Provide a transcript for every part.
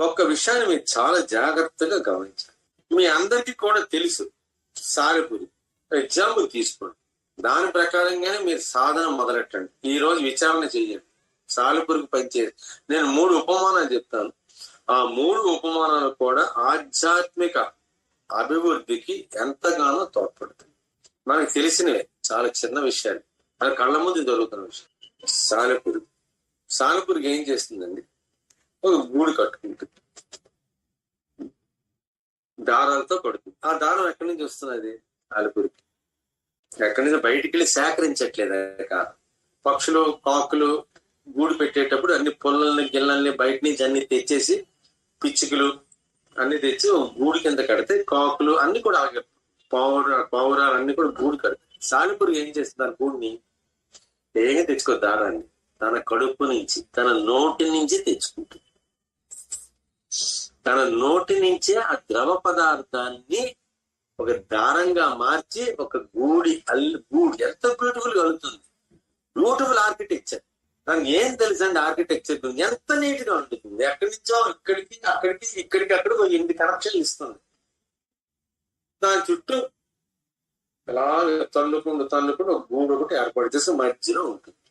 ఒక్క విషయాన్ని మీరు చాలా జాగ్రత్తగా గమనించాలి. మీ అందరికీ కూడా తెలుసు. సాలెపురి ఎగ్జాంపుల్ తీసుకోండి. దాని ప్రకారంగానే మీరు సాధన మొదలెట్టండి. ఈ రోజు విచారణ చేయండి. సాలెపురికి పనిచేయండి. నేను మూడు ఉపమానాలు చెప్తాను. ఆ మూడు ఉపమానాలు కూడా ఆధ్యాత్మిక అభివృద్ధికి ఎంతగానో తోడ్పడుతుంది మనకు తెలిసినవే చాలా చిన్న విషయాలు. మన కళ్ళ ముందు దొరుకుతున్న విషయం సాలెపురి సాలెపురికి ఏం చేస్తుందండి? ఒక గూడు కట్టుకుంటుంది. దారాలతో కడుతుంది. ఆ దారం ఎక్కడి నుంచి వస్తున్నది? అలుపురికి ఎక్కడి నుంచి? బయటికి వెళ్ళి సేకరించట్లేదు కాదు పక్షులు కాకులు గూడు పెట్టేటప్పుడు అన్ని పొల్లల్ని గిల్లల్ని బయట నుంచి అన్ని తెచ్చేసి పిచ్చుకలు అన్ని తెచ్చి గూడు కింద కడితే కాకులు అన్ని కూడా పావుర పావురాలు అన్ని కూడా గూడు కడతాయి సాలిపురుగు ఏం చేస్తుంది? గూడిని ఏగా తెచ్చుకో దారాన్ని. తన కడుపు నుంచి తన నోటి నుంచి తెచ్చుకుంటుంది. తన నోటి నుంచే ఆ ద్రవ పదార్థాన్ని ఒక దారంగా మార్చి ఒక గూడి అల్లు గూడి ఎంత బ్యూటిఫుల్ కలుగుతుంది. Beautiful architecture. దానికి ఏం తెలుసు అండి ఆర్కిటెక్చర్ గురించి? ఎంత నీట్గా ఉంటుంది? ఎక్కడి నుంచో ఇక్కడికి అక్కడికి ఇక్కడికి అక్కడ ఒక ఎనిమిది కనెక్షన్ ఇస్తుంది. దాని చుట్టూ ఇలా తన్నుకుంటూ తన్నుకుంటూ ఒక గూడు ఒకటి ఏర్పాటు చేసి మధ్యలో ఉంటుంది.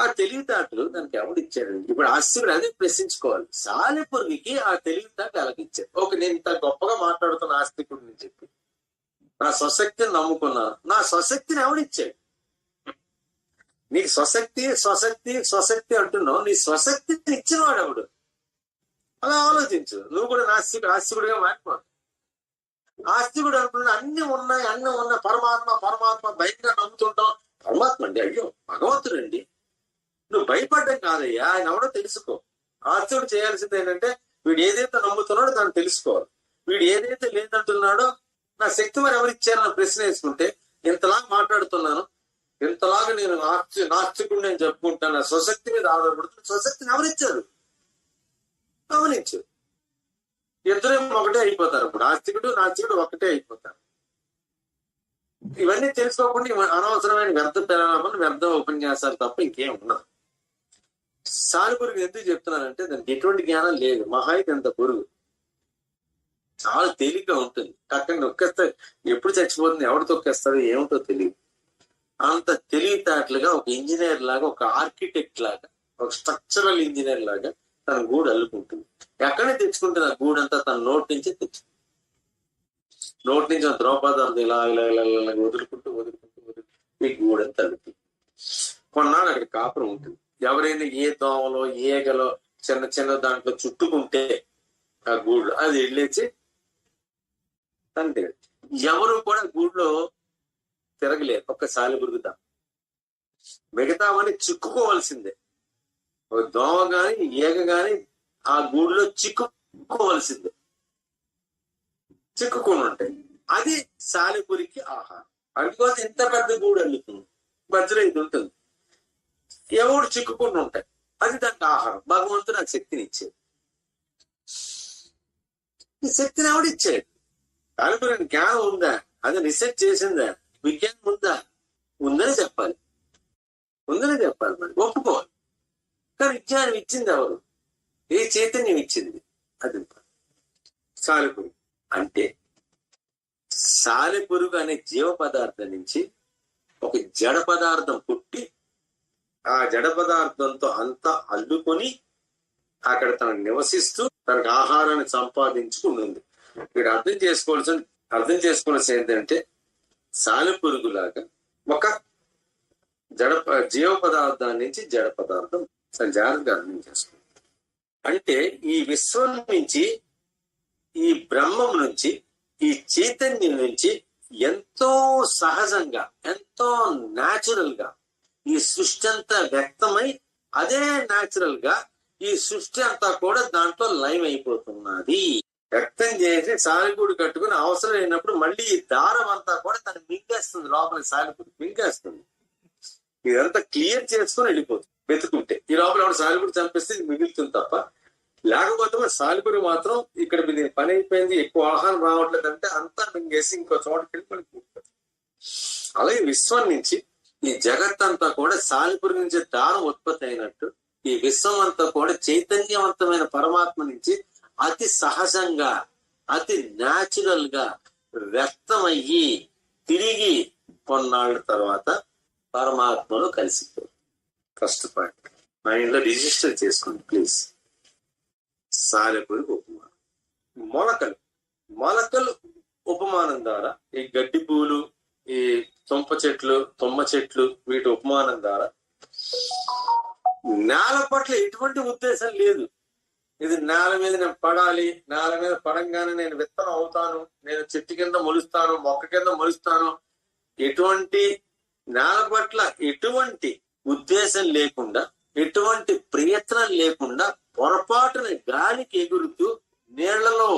ఆ తెలివితేటలు దానికి ఎవరు ఇచ్చాడండి ఇప్పుడు ఆస్తికుడు అది ప్రశ్నించుకోవాలి. సాలెపురుగుకి ఆ తెలివితేటలు ఎలాగిచ్చారు ఒక నేను ఇంత గొప్పగా మాట్లాడుతున్న ఆస్తికుడిని చెప్పి నా స్వశక్తిని నమ్ముకున్నాను నా స్వశక్తిని ఎవడిచ్చాడు నీకు స్వశక్తి స్వశక్తి స్వశక్తి అంటున్నావు. నీ స్వశక్తిని ఇచ్చిన వాడు ఎవడు? అలా ఆలోచించు. నువ్వు కూడా నాస్తికుడు ఆస్తికుడిగా మారిపో. ఆస్తికుడు అనుకున్న అన్ని ఉన్నాయి అన్ని ఉన్నాయి. పరమాత్మ పరమాత్మ భయంగా నమ్ముతుంటాం పరమాత్మ అండి అయ్యో భగవంతుడు అండి నువ్వు భయపడ్డం కాదయ్యా. ఆయన ఎవడో తెలుసుకో. ఆర్చుడు చేయాల్సింది ఏంటంటే వీడు ఏదైతే నమ్ముతున్నాడో దాన్ని తెలుసుకోవాలి. వీడు ఏదైతే లేదంటున్నాడో నా శక్తి మరి ఎవరు ఇచ్చారన్న ప్రశ్న వేసుకుంటే ఇంతలాగా మాట్లాడుతున్నాను ఇంతలాగా నేను నాస్తి నాస్తికుడు నేను చెప్పుకుంటాను నా స్వశక్తి మీద ఆధారపడుతున్నా స్వశక్తిని ఎవరిచ్చారు? గమనించు ఇద్దరు ఒకటే అయిపోతారు ఇప్పుడు. ఆస్తికుడు నాస్తికుడు ఒకటే అయిపోతారు. ఇవన్నీ తెలుసుకోకుండా అనవసరమైన వ్యర్థ పరిణామాలు వ్యర్థ ఉపన్యాసాలు తప్ప ఇంకేం ఉండదు. సాలి పురుగు ఎందుకు చెప్తున్నానంటే దానికి ఎటువంటి జ్ఞానం లేదు. మహా అంత పురుగు. చాలా తేలిగ్గా ఉంటుంది. అక్కడ నొక్కేస్తే ఎప్పుడు చచ్చిపోతుంది ఎవరు తొక్కేస్తాడో ఏమిటో తెలియదు అంత తెలివితేటలుగా ఒక ఇంజనీర్ లాగా ఒక ఆర్కిటెక్ట్ లాగా ఒక స్ట్రక్చరల్ ఇంజనీర్ లాగా తన గూడు అల్లుకుంటుంది. ఎక్కడ తెచ్చుకుంటుంది ఆ గూడంతా? తన నోటి నుంచి తెచ్చు నోటి నుంచి ద్రౌపదార్థం ఇలా ఇలా ఇలా ఇలా ఇలా వదులుకుంటూ వదులుకుంటూ వదులుకుంటూ ఈ గూడంతా అల్లుతుంది. కొన్నాళ్ళు అక్కడ కాపురం ఉంటుంది. ఎవరైనా ఏ దోమలో ఏగలో చిన్న చిన్న దాంట్లో చుట్టుకుంటే ఆ గూడు అది వెళ్ళేసి అంతే ఎవరు కూడా గూడులో తిరగలేదు ఒక్క సాలిపురుగుతా మిగతామని చిక్కుకోవాల్సిందే. ఒక దోమ గాని ఈగ గాని ఆ గూడులో చిక్కుకోవాల్సిందే. చిక్కుకొని ఉంటాయి అది సాలిపురికి ఆహారం. అందుకోసం ఇంత పెద్ద గూడు అల్లుతుంది మధ్యలో ఇది ఉంటుంది. ఎవడు చిక్కుకుని ఉంటాయి అది దానికి ఆహారం. భగవంతుడు నాకు శక్తిని ఇచ్చేది ఈ శక్తిని ఎవడిచ్చాడు సాలిపురికి జ్ఞానం ఉందా? అది రీసెర్చ్ చేసిందా? విజ్ఞానం ఉందా? ఉందని చెప్పాలి. ఉందని చెప్పాలి మరి. ఒప్పుకోవాలి. కానీ విజ్ఞానం ఇచ్చింది ఎవరు? ఏ చైతన్యం ఇచ్చింది? అది సాలెపురుగు. అంటే సాలెపురుగు అనే జీవ పదార్థం నుంచి ఒక జడ పదార్థం పుట్టి ఆ జడ పదార్థంతో అంతా అల్లుకొని అక్కడ తను నివసిస్తూ తనకు ఆహారాన్ని సంపాదించుకుంటుంది వీడు అర్థం చేసుకోవాల్సిన అర్థం చేసుకోవాల్సి ఏంటంటే సాలెపురుగులాగా ఒక జడ జీవ పదార్థాన్ని నుంచి జడ పదార్థం చాలా జాగ్రత్తగా అర్థం చేసుకుంది. అంటే ఈ విశ్వం నుంచి ఈ బ్రహ్మం నుంచి ఈ చైతన్యం నుంచి ఎంతో సహజంగా ఎంతో న్యాచురల్గా ఈ సృష్టి అంతా వ్యక్తమై అదే న్యాచురల్గా ఈ సృష్టి అంతా కూడా దాంట్లో లైవ్ అయిపోతున్నది. వ్యక్తం చేసి సాలిగూడు కట్టుకుని అవసరం అయినప్పుడు మళ్ళీ ఈ దారం అంతా కూడా తను మింగేస్తుంది లోపల సాలిగూడు మింగేస్తుంది. ఇదంతా క్లియర్ చేసుకుని వెళ్ళిపోతుంది వెతుకుంటే. ఈ లోపల ఎవరు సాలిగూడు చంపేస్తే ఇది మిగులుతుంది తప్ప లేకపోతే మరి సాలిపురి మాత్రం ఇక్కడ దీని పని అయిపోయింది ఎక్కువ ఆహారం రావట్లేదు అంటే అంతా మింగేసి ఇంకో చోటకి వెళ్ళి మనకి అలాగే విశ్వం నుంచి ఈ జగత్ అంతా కూడా సాలిపురి నుంచి దారం ఉత్పత్తి అయినట్టు ఈ విశ్వం అంతా కూడా చైతన్యవంతమైన పరమాత్మ నుంచి అతి సహజంగా అతి న్యాచురల్గా వ్యక్తమయ్యి తిరిగి కొన్నాళ్ళ తర్వాత పరమాత్మలో కలిసిపోయి ఫస్ట్ పాయింట్ మైండ్లో రిజిస్టర్ చేసుకోండి ప్లీజ్ సాలెపురి ఉపమానం. మొలకలు. మొలకలు ఉపమానం ద్వారా ఈ గడ్డి పూలు ఈ తుంప చెట్లు తుమ్మ చెట్లు వీటి ఉపమానం ద్వారా నేల పట్ల ఎటువంటి ఉద్దేశం లేదు. ఇది నేల మీద నేను పడాలి నేల మీద పడంగానే నేను విత్తనం అవుతాను నేను చెట్టు కింద మొలుస్తాను మొక్క కింద మొలుస్తాను. ఎటువంటి నేల పట్ల ఎటువంటి ఉద్దేశం లేకుండా ఎటువంటి ప్రయత్నం లేకుండా పొరపాటున గాలికి ఎగురుతూ నీళ్ళలో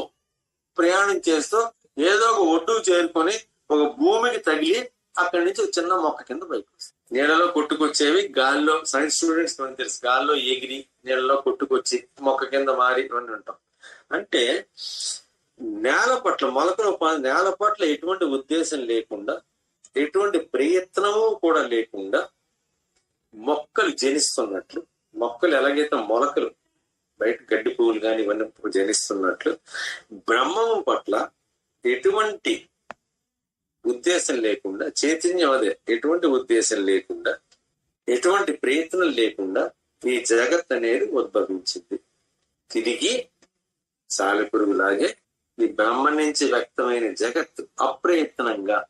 ప్రయాణం చేస్తూ ఏదో ఒక ఒడ్డుకు చేరుకొని ఒక భూమికి తగిలి అక్కడి నుంచి ఒక చిన్న మొక్క కింద పైకి వస్తుంది. నీళ్ళలో కొట్టుకొచ్చేవి గాల్లో సైన్స్ స్టూడెంట్స్ మనకు తెలుసు? గాల్లో ఎగిరి నీళ్ళలో కొట్టుకొచ్చి మొక్క కింద మారి ఇవన్నీ ఉంటాం. అంటే నేల పట్ల మొలకల ఉపాధి నేల పట్ల ఎటువంటి ఉద్దేశం లేకుండా ఎటువంటి ప్రయత్నము కూడా లేకుండా మొక్కలు జనిస్తున్నట్లు మొక్కలు ఎలాగైతే మొలకలు బయట గడ్డి పువ్వులు కానీ ఇవన్నీ జనిస్తున్నట్లు బ్రహ్మము పట్ల ఎటువంటి ఉద్దేశం లేకుండా చైతన్యం అదే. ఎటువంటి ఉద్దేశం లేకుండా ఎటువంటి ప్రయత్నం లేకుండా ఈ జగత్ అనేది ఉద్భవించింది. తిరిగి సాలెపురుగులాగే ఈ బ్రహ్మ నుంచి వ్యక్తమైన జగత్ అప్రయత్నంగా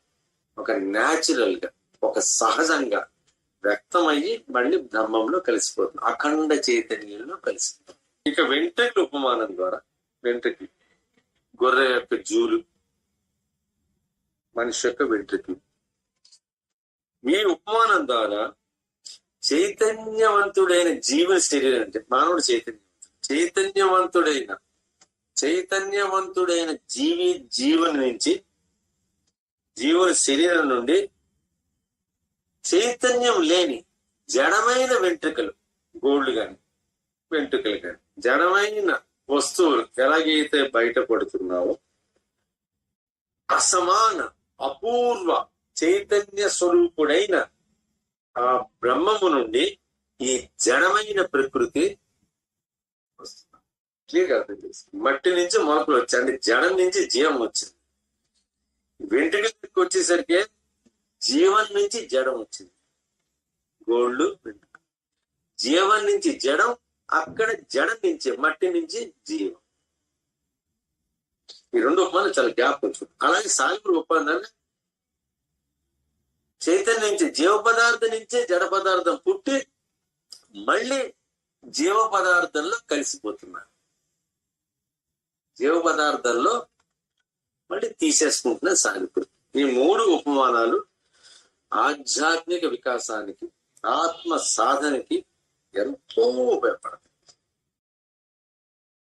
ఒక న్యాచురల్గా ఒక సహజంగా వ్యక్తమయ్యి మళ్ళీ బ్రహ్మంలో కలిసిపోతుంది. అఖండ చైతన్యంలో కలిసిపోతుంది. ఇక వెంట్రుకల ఉపమానం ద్వారా వెంట్రుకి గొర్రె యొక్క జూలు మనిషి యొక్క వెంట్రుకలు. మీ ఉపమానం ద్వారా చైతన్యవంతుడైన జీవన శరీరం అంటే మానవుడు చైతన్య చైతన్యవంతుడైన చైతన్యవంతుడైన జీవి జీవన నుంచి జీవన శరీరం నుండి చైతన్యం లేని జడమైన వెంట్రుకలు గోల్డ్ కానీ వెంట్రుకలు కానీ జడమైన వస్తువులు ఎలాగైతే బయటపడుతున్నావో అసమాన అపూర్వ చైతన్య స్వరూపుడైన ఆ బ్రహ్మము నుండి ఈ జడమైన ప్రకృతి వస్తుంది. అర్థం మట్టి నుంచి మొలకలు వచ్చాయి. అంటే జడం నుంచి జీవం వచ్చింది. వెంట్రుకలకి వచ్చేసరికి జీవం నుంచి జడం వచ్చింది. గోల్డ్ వెంట్రుక జీవం నుంచి జడం అక్కడ జడం నుంచి మట్టి నుంచి జీవం. ఈ రెండు ఉపమానాలు చాలా గ్యాప్ వచ్చు అలాగే సాలిపురు ఒప్పందాన్ని చైతన్యం నుంచి జీవ పదార్థం నుంచే జడ పదార్థం పుట్టి మళ్ళీ జీవ పదార్థంలో కలిసిపోతున్నారు. జీవ పదార్థంలో మళ్ళీ తీసేసుకుంటున్న సాలిపురు ఈ మూడు ఉపమానాలు ఆధ్యాత్మిక వికాసానికి ఆత్మ సాధనకి ఎంతో ఉపయోగపడతాయి.